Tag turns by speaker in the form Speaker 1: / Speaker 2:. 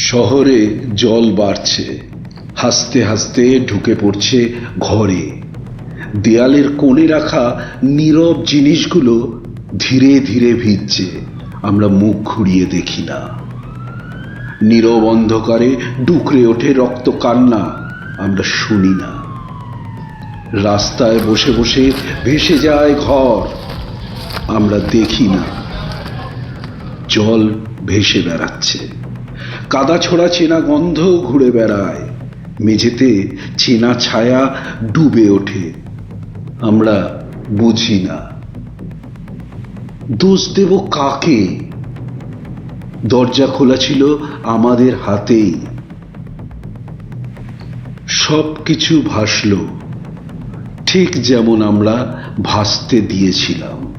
Speaker 1: শহরে জল বাড়ছে, হাসতে হাসতে ঢুকে পড়ছে ঘরে। দেয়ালের কোণে রাখা নীরব জিনিসগুলো ধীরে ধীরে ভিজছে, আমরা মুখ ঘুরিয়ে দেখি না। নীরব অন্ধকারে ডুকরে ওঠে রক্ত কান্না, আমরা শুনি না। রাস্তায় বসে বসে ভেসে যায় ঘর, আমরা দেখি না। জল ভেসে বেড়াচ্ছে। কাদা ছোড়া চেনা গন্ধ ঘুরে বেড়ায়। মেঝেতে চেনা ছায়া ডুবে ওঠে। আমরা বুঝি না। দোষ দেব কাকে? দরজা খোলা ছিল আমাদের হাতেই। সব কিছু ভাসল। ঠিক যেমন আমরা ভাসতে দিয়েছিলাম।